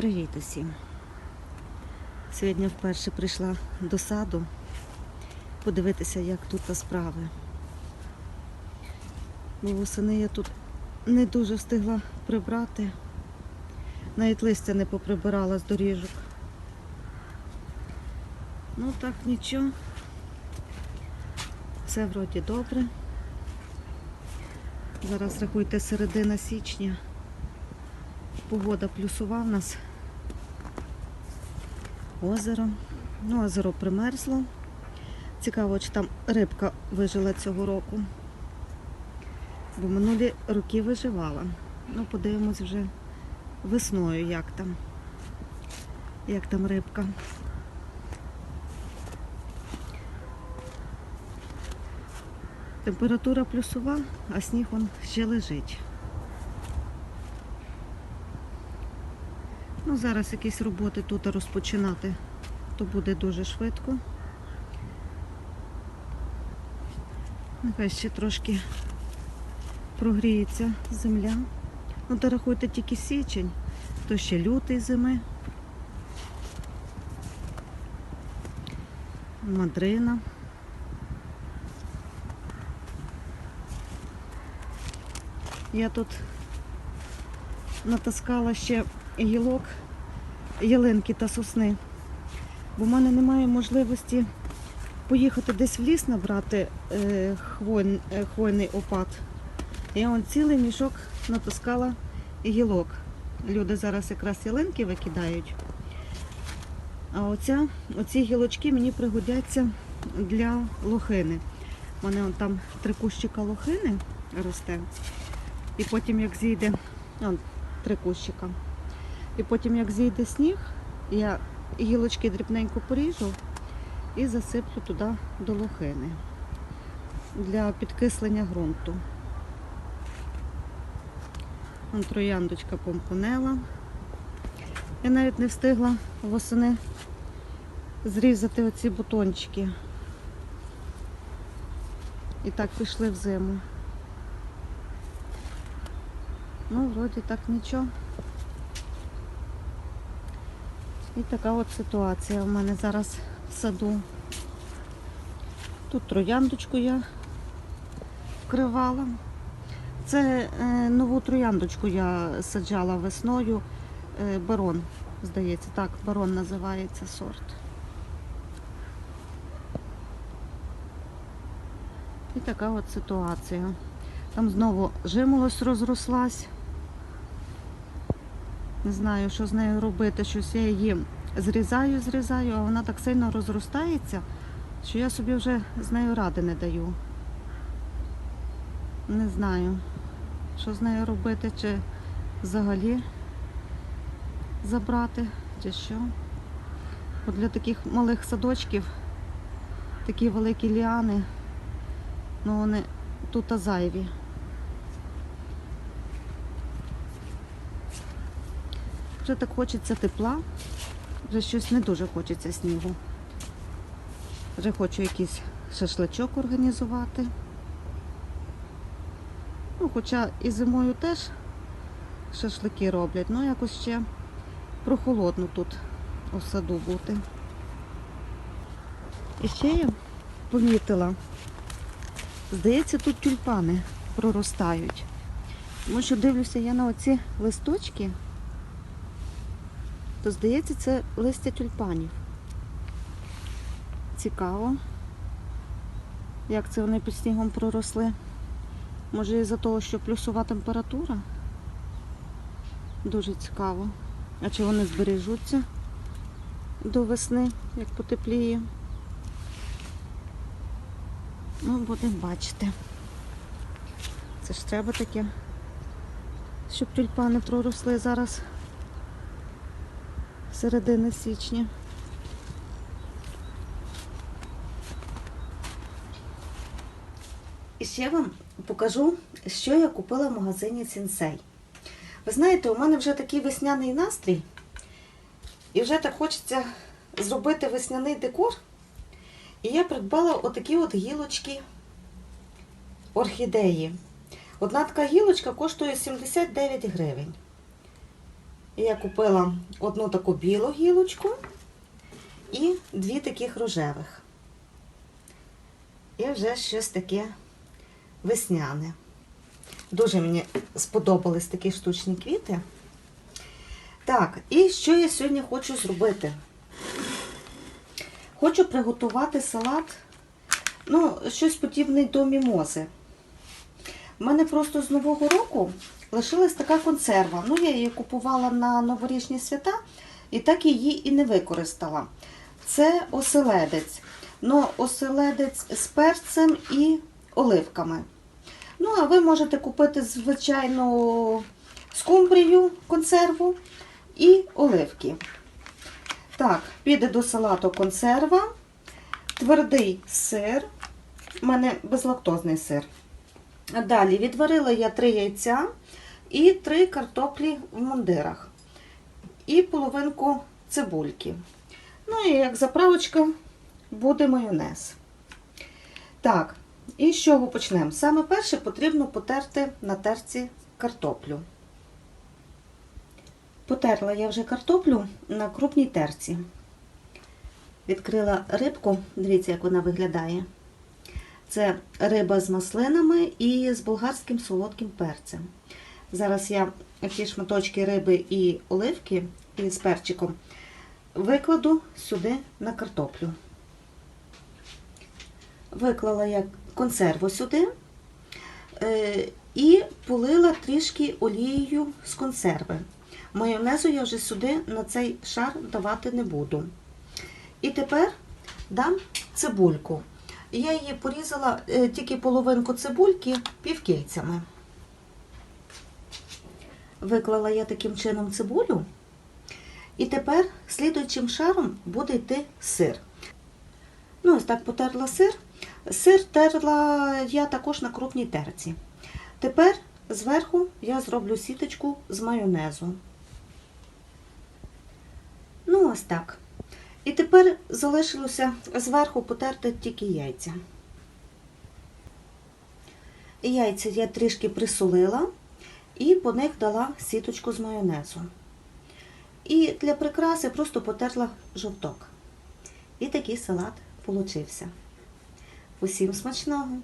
Привіт усім! Сьогодні вперше прийшла до саду подивитися, як тут та справи. Бо восени я тут не дуже встигла прибрати. Навіть листя не поприбирала з доріжок. Ну так нічого. Все вроді добре. Зараз рахуйте середина січня. Погода плюсова в нас. Озеро. Ну, озеро примерзло. Цікаво, чи там рибка вижила цього року. Бо минулі роки виживала. Ну, подивимось вже весною, як там. Як там рибка. Температура плюсова, а сніг он ще лежить. Ну, зараз якісь роботи тут розпочинати, то буде дуже швидко. Нехай ще трошки прогріється земля. Ну, та рахуйте тільки січень, то ще лютий зими. Мадрина. Я тут натаскала ще гілок, ялинки та сосни. Бо в мене немає можливості поїхати десь в ліс набрати е, хвойн- е, хвойний опад. Я он цілий мішок натаскала гілок. Люди зараз якраз ялинки викидають. А оця, оці гілочки мені пригодяться для лохини. У мене он там три кущика лохини росте. І потім як зійде, он, три кущика. І потім, як зійде сніг, я гілочки дрібненько поріжу і засиплю туди до лохини для підкислення ґрунту. Вон трояндочка помпонела. Я навіть не встигла восени зрізати оці бутончики. І так пішли в зиму. Ну, вроді так нічого. І така от ситуація у мене зараз в саду. Тут трояндочку я вкривала. Це е, нову трояндочку я саджала весною. Е, барон, здається, так, барон називається сорт. І така от ситуація. Там знову жимолость розрослась. Не знаю, що з нею робити. Щось я її зрізаю, зрізаю, а вона так сильно розростається, що я собі вже з нею ради не даю. Не знаю, що з нею робити, чи взагалі забрати, чи що. От для таких малих садочків такі великі ліани, ну вони тут зайві. Вже так хочеться тепла, вже щось не дуже хочеться снігу. Вже хочу якийсь шашлачок організувати. Ну, хоча і зимою теж шашлики роблять, ну якось ще прохолодно тут у саду бути. І ще я помітила, здається, тут тюльпани проростають. Тому що дивлюся я на оці листочки то здається, це листя тюльпанів. Цікаво, як це вони під снігом проросли. Може із-за того, що плюсова температура? Дуже цікаво. А чи вони збережуться до весни, як потепліє? Ну, будемо бачити. Це ж треба таке, щоб тюльпани проросли зараз середини січня. І ще вам покажу, що я купила в магазині Сінсей. Ви знаєте, у мене вже такий весняний настрій, і вже так хочеться зробити весняний декор. І я придбала отакі от гілочки орхідеї. Одна така гілочка коштує 79 гривень. Я купила одну таку білу гілочку і дві таких рожевих. І вже щось таке весняне. Дуже мені сподобались такі штучні квіти. Так, і що я сьогодні хочу зробити? Хочу приготувати салат, ну, щось подібне до мімози. У мене просто з Нового року лишилась така консерва. Ну, я її купувала на новорічні свята і так її і не використала. Це оселедець. Ну, оселедець з перцем і оливками. Ну, а ви можете купити звичайну скумбрію консерву і оливки. Так, піде до салату консерва, твердий сир. У мене безлактозний сир. Далі відварила я три яйця і три картоплі в мундирах. І половинку цибульки. Ну і як заправочка буде майонез. Так, і з чого почнемо? Саме перше потрібно потерти на терці картоплю. Потерла я вже картоплю на крупній терці. Відкрила рибку, дивіться, як вона виглядає. Це риба з маслинами і з болгарським солодким перцем. Зараз я ті шматочки риби і оливки і з перчиком викладу сюди на картоплю. Виклала я консерву сюди е, і полила трішки олією з консерви. Майонезу я вже сюди на цей шар давати не буду. І тепер дам цибульку. Я її порізала е, тільки половинку цибульки півкільцями. Виклала я таким чином цибулю. І тепер слідуючим шаром буде йти сир. Ну, ось так потерла сир. Сир терла я також на крупній терці. Тепер зверху я зроблю сіточку з майонезу. Ну, ось так. І тепер залишилося зверху потерти тільки яйця. Яйця я трішки присолила і по них дала сіточку з майонезу. І для прикраси просто потерла жовток. І такий салат получився. Усім смачного!